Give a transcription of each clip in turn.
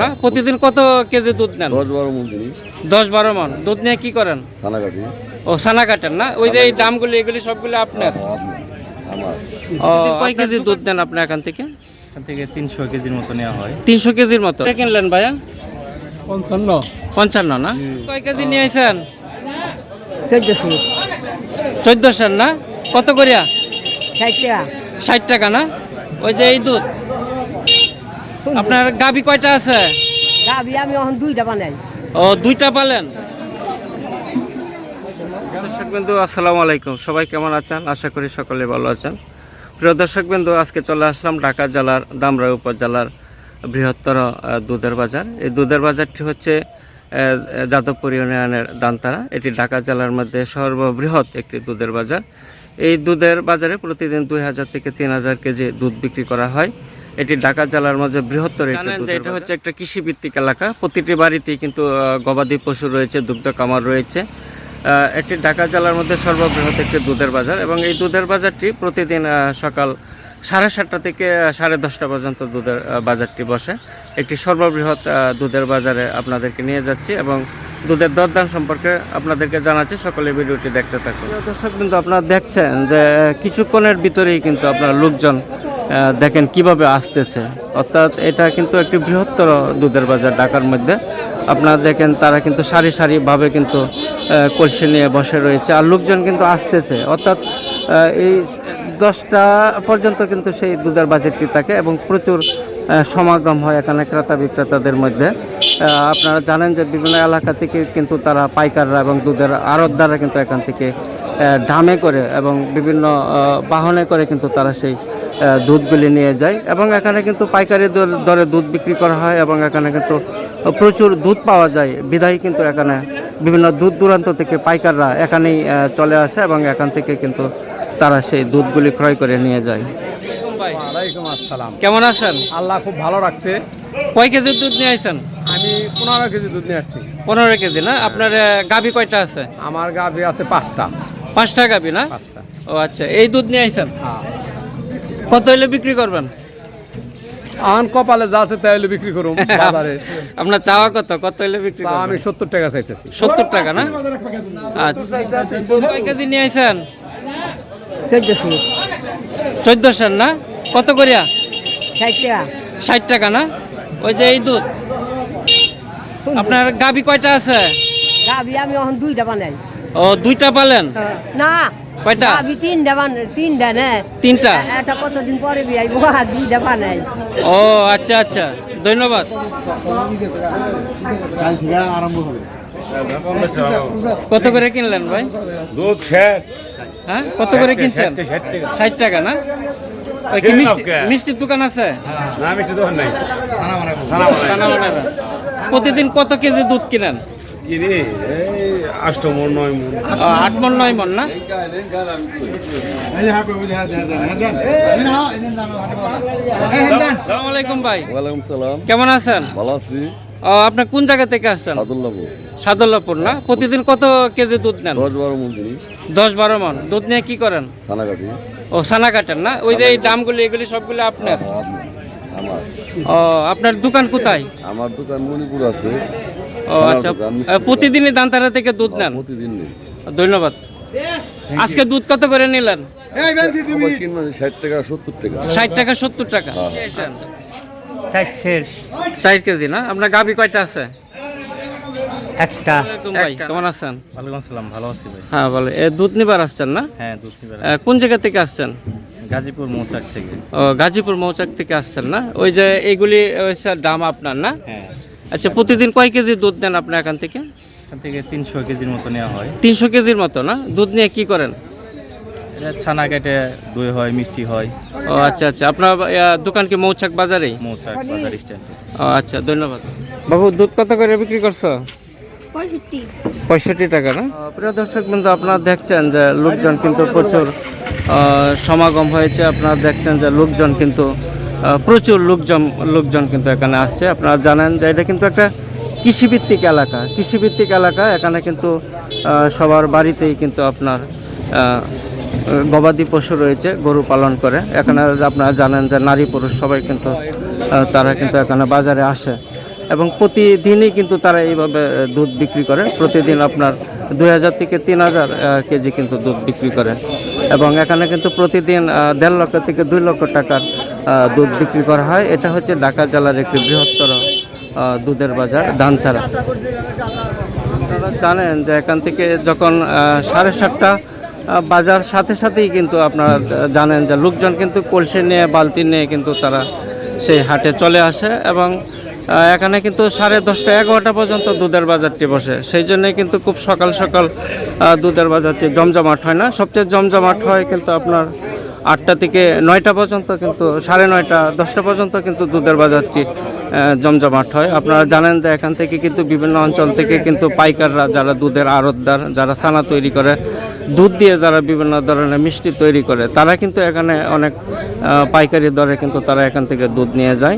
না? প্রতিদিন কত কেজি দুধ নেন? দশ বারো মন দশ বারো মন। দুধ নিয়ে কি করেন? ও সানা কাটেন না? ওই যে এই দামগুলি এগুলি সবগুলো আপনার? ও কয় কেজি দুধ নেন আপনি এখান থেকে? এখান থেকে তিনশো কেজির মতো নেওয়া হয়। তিনশো কেজির মতো। কিনলেন ভাইয়া? পঞ্চান্ন। পঞ্চান্ন না? কয় কেজি নিয়ে আইছেন? চোদ্দশো না? কত করিয়া? ষাট টাকা। ষাট টাকা না? ওই যে এই দুধ? আপনার গাবি কয়টা আছে? গাবি আমি এখন দুইটা বানাই। ও দুইটা পালেন? দর্শক বিন্দু আসসালামু আলাইকুম। সবাই কেমন আছেন? আশা করি সকলে ভালো আছেন। প্রিয় দর্শক বিন্দু আজকে চলে আসলাম ঢাকা জেলার দামরাই উপজেলার বৃহত্তর দুধের বাজার। এই দুধের বাজারটি হচ্ছে যাদবপুর ইউনিয়নের দানতারা। এটি ঢাকা জেলার মধ্যে সর্ববৃহৎ একটি দুধের বাজার। এই দুধের বাজারে প্রতিদিন দুই হাজার থেকে তিন হাজার কেজি দুধ বিক্রি করা হয়। এটি ঢাকা জেলার মধ্যে বৃহত্তর এটা হচ্ছে একটা কৃষিভিত্তিক এলাকা। প্রতিটি বাড়িতেই কিন্তু গবাদি পশু রয়েছে দুগ্ধ কামার রয়েছে। এটি ঢাকা জেলার মধ্যে সর্ববৃহৎ একটি দুধের বাজার এবং এই দুধের বাজারটি প্রতিদিন সকাল সাড়ে সাতটা থেকে সাড়ে দশটা পর্যন্ত দুধের বাজারটি বসে। একটি সর্ববৃহৎ দুধের বাজারে আপনাদেরকে নিয়ে যাচ্ছি এবং দুধের দরদাম সম্পর্কে আপনাদেরকে জানাচ্ছি। সকলে ভিডিওটি দেখতে থাকুন। দর্শক কিন্তু আপনারা দেখছেন যে কিছুক্ষণের ভিতরেই কিন্তু আপনার লোকজন দেখেন কীভাবে আসতেছে। অর্থাৎ এটা কিন্তু একটি বৃহত্তর দুধের বাজার ঢাকার মধ্যে। আপনারা দেখেন তারা কিন্তু সারি সারিভাবে কিন্তু কলসি নিয়ে বসে রয়েছে। আর লোকজন কিন্তু আসতেছে। অর্থাৎ এই দশটা পর্যন্ত কিন্তু সেই দুধের বাজারটি থাকে এবং প্রচুর সমাগম হয় এখানে ক্রেতা বিক্রেতাদের মধ্যে। আপনারা জানেন যে বিভিন্ন এলাকা থেকে কিন্তু তারা পাইকাররা এবং দুধের আড়তদাররা কিন্তু এখান থেকে ডামে করে এবং বিভিন্ন বাহনে করে কিন্তু তারা সেই দুধগুলি নিয়ে যায় এবং এখানে কিন্তু পাইকারি দরে দুধ বিক্রি করা হয় এবং এখানে কিন্তু প্রচুর দুধ পাওয়া যায়। বিধায় কিন্তু এখানে বিভিন্ন দূর দূরান্ত থেকে পাইকাররা এখানেই চলে আসে এবং এখান থেকে কিন্তু তারা সেই দুধগুলি ক্রয় করে নিয়ে যায়। ওয়ালাইকুম আসসালাম। কেমন আছেন? আল্লাহ খুব ভালো রাখছে। কয় কেজি দুধ নিয়ে আসছেন আমি পনেরো কেজি দুধ নিয়ে আসছি। পনেরো কেজি না? আপনার গাভী কয়টা আছে? আমার গাভি আছে পাঁচটা। পাঁচটা গাভী না পাঁচটা ও আচ্ছা এই দুধ নিয়ে আসছেন হ্যাঁ। কত হইলে বিক্রি করবেন? আন কপালে যা আছে তাই হলে বিক্রি করুন বাজারে। আপনার চাওয়া কত? কত হইলে বিক্রি তা আমি করবেন সত্তর টাকা চাইতেছি। সত্তর টাকা না? আচ্ছা। কয় কেজি নিয়ে চোদ্দশো। চোদ্দোশো না? কত করিয়া? ষাট টাকা। ষাট টাকা না? ওই যে এই দুধ। আপনার গাভী কয়টা আছে? গাবি আমি এখন দুইটা বানাই। ও দুইটা পালেন? না। কয়টা? গাবি তিনটা বান তিনটা না। তিনটা? এটা কতদিন পরে বিয়াই আর দুইটা বানাই। ও আচ্ছা আচ্ছা। ধন্যবাদ। কত করে কিনলেন ভাই? দুধ ষাট হ্যাঁ কত করে কিনছেন? ষাট টাকা। না? মিষ্টি মিষ্টির দোকান আছে? না আমি দোকান নাই। প্রতিদিন কত কেজি দুধ কিনেন? এই আষ্ট মন নয় মন। আট মন নয় মন না? আসসালামু আলাইকুম ভাই। ওয়ালাইকুম সালাম। কেমন আছেন? ভালো আছি। ও আপনি কোন জায়গা থেকে আসছেন? সাদুল্লাপুর। সাদুল্লাপুর না? প্রতিদিন কত কেজি দুধ নেন? দশ বারো মন দশ বারো মন। দুধ নিয়ে কি করেন? সানাকাটি ও সানা কাটেন না? ওই যে এই দামগুলি এগুলি সবগুলো আপনার। আমার। ও আপনার দোকান কোথায়? আমার দোকান মণিপুর আছে। ও আচ্ছা প্রতিদিনই দান্তারা থেকে দুধ নেন? প্রতিদিন নেই। ধন্যবাদ। আজকে দুধ কত করে নিলেন? ষাট টাকা সত্তর টাকা। ষাট টাকা সত্তর টাকা। হ্যাঁ। চার কেজি না? আপনার গাভি কয়টা আছে? একটা। কেমন আছেন? ওয়ালাইকুম আসসালাম ভালো আছি ভাই। হ্যাঁ এ দুধ নিবার আসছেন না? হ্যাঁ দুধ নিবার কোন জায়গা থেকে আসছেন? গাজীপুর মৌচাক থেকে। ও গাজীপুর মৌচাক থেকে আসছেন না? ওই যে এইগুলি দাম আপনার না? হ্যাঁ। আচ্ছা প্রতিদিন কয় কেজি দুধ দেন আপনি এখান থেকে? এখান থেকে তিনশো কেজির মতো নেওয়া হয়। তিনশো কেজির মতো না? দুধ নিয়ে কি করেন? ছানা কেটে দই হয় মিষ্টি হয়। ও আচ্ছা আচ্ছা। আপনার দোকান কি মৌচাক বাজারেই? মৌচাক বাজার স্ট্যান্ডে। ও আচ্ছা ধন্যবাদ। বাবু দুধ কত করে বিক্রি করছ? পঁয়ষট্টি। টাকা না? প্রিয় দর্শক কিন্তু আপনারা দেখছেন যে লোকজন কিন্তু প্রচুর সমাগম হয়েছে। আপনারা দেখছেন যে লোকজন কিন্তু প্রচুর লোকজন লোকজন কিন্তু এখানে আসছে। আপনারা জানেন যে এটা কিন্তু একটা কৃষিভিত্তিক এলাকা। কৃষিভিত্তিক এলাকা এখানে কিন্তু সবার বাড়িতেই কিন্তু আপনার গবাদি পশু রয়েছে গরু পালন করে। এখানে আপনারা জানেন যে নারী পুরুষ সবাই কিন্তু তারা কিন্তু এখানে বাজারে আসে। এবং প্রতিদিনই কিন্তু তারা এইভাবে দুধ বিক্রি করে। প্রতিদিন আপনার দুই হাজার থেকে তিন হাজার কেজি কিন্তু দুধ বিক্রি করে। এবং এখানে কিন্তু প্রতিদিন দেড় লক্ষ থেকে দুই লক্ষ টাকার দুধ বিক্রি করা হয়। এটা হচ্ছে ঢাকা জেলার একটি বৃহত্তর দুধের বাজার, ধানতারা। আপনারা জানেন যে এখান থেকে যখন সাড়ে সাতটা বাজার সাথে সাথেই কিন্তু আপনারা জানেন যে লোকজন কিন্তু কলসি নিয়ে, বালতি নিয়ে কিন্তু তারা সেই হাটে চলে আসে এবং এখানে কিন্তু সাড়ে দশটা এগারোটা পর্যন্ত দুধের বাজারটি বসে। সেই জন্যে কিন্তু খুব সকাল সকাল দুধের বাজারটি জমজমাট হয় না। সবচেয়ে জমজমাট হয় কিন্তু আপনার আটটা থেকে নয়টা পর্যন্ত কিন্তু, সাড়ে নয়টা, দশটা পর্যন্ত কিন্তু দুধের বাজারটি জমজমাট হয়। আপনারা জানেন যে এখান থেকে কিন্তু বিভিন্ন অঞ্চল থেকে কিন্তু পাইকাররা যারা দুধের আড়তদার, যারা ছানা তৈরি করে, দুধ দিয়ে যারা বিভিন্ন ধরনের মিষ্টি তৈরি করে, তারা কিন্তু এখানে অনেক পাইকারি দরে কিন্তু তারা এখান থেকে দুধ নিয়ে যায়।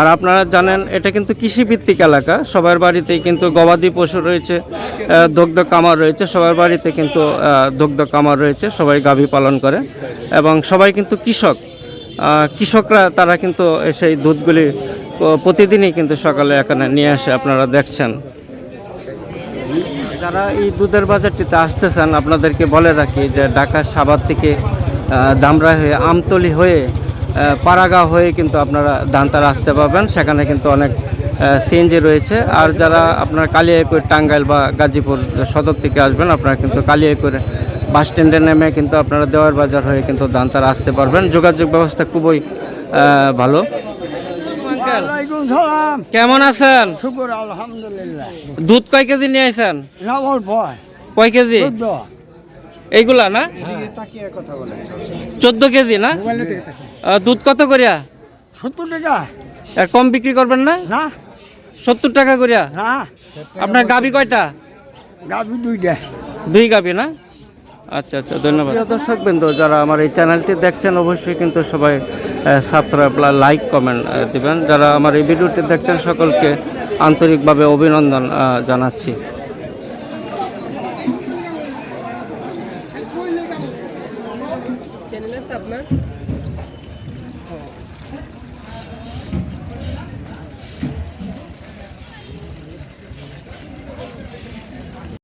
আর আপনারা জানেন, এটা কিন্তু কৃষিভিত্তিক এলাকা। সবার বাড়িতেই কিন্তু গবাদি পশু রয়েছে দগ্ধ কামার রয়েছে, সবার বাড়িতে কিন্তু দগ্ধ কামার রয়েছে, সবাই গাভী পালন করে এবং সবাই কিন্তু কৃষক। কৃষকরা তারা কিন্তু সেই দুধগুলি প্রতিদিনই কিন্তু সকালে এখানে নিয়ে আসে আপনারা দেখছেন। যারা এই দুধের বাজারটিতে আসতেছেন আপনাদেরকে বলে রাখি যে ঢাকা সাভার থেকে দামরা হয়ে আমতলি হয়ে পাড়াগাঁও হয়ে কিন্তু আপনারা দান্তার আসতে পারবেন। সেখানে কিন্তু অনেক সিএনজি রয়েছে। আর যারা আপনার কালিয়াকৈর টাঙ্গাইল বা গাজীপুর সদর থেকে আসবেন আপনারা কিন্তু কালিয়াকৈর বাস স্ট্যান্ডে নেমে কিন্তু আপনারা দেওয়ার বাজার হয়ে কিন্তু দান্তার আসতে পারবেন। যোগাযোগ ব্যবস্থা খুবই আহ, ভালো ওয়ালাইকুম সালাম। কেমন আছেন? শুকুর আলহামদুলিল্লাহ। দুধ কয় কেজি নিয়ে আসেন না অল্প। কয় কেজি? এইগুলা না? চোদ্দ কেজি না? দুধ কত করিয়া? সত্তর টাকা। আর কম বিক্রি করবেন না? না। সত্তর টাকা করিয়া? আপনার গাবি কয়টা? গাভি দুইটা। দুই গাবি না? আচ্ছা আচ্ছা ধন্যবাদ। দর্শক বিন্দু যারা আমার এই চ্যানেলটি দেখছেন অবশ্যই কিন্তু সবাই সাবস্ক্রাইব লাইক কমেন্ট দিবেন। যারা আমার এই ভিডিওটি দেখছেন সকলকে আন্তরিকভাবে অভিনন্দন জানাচ্ছি। চ্যানেল আছে আপনার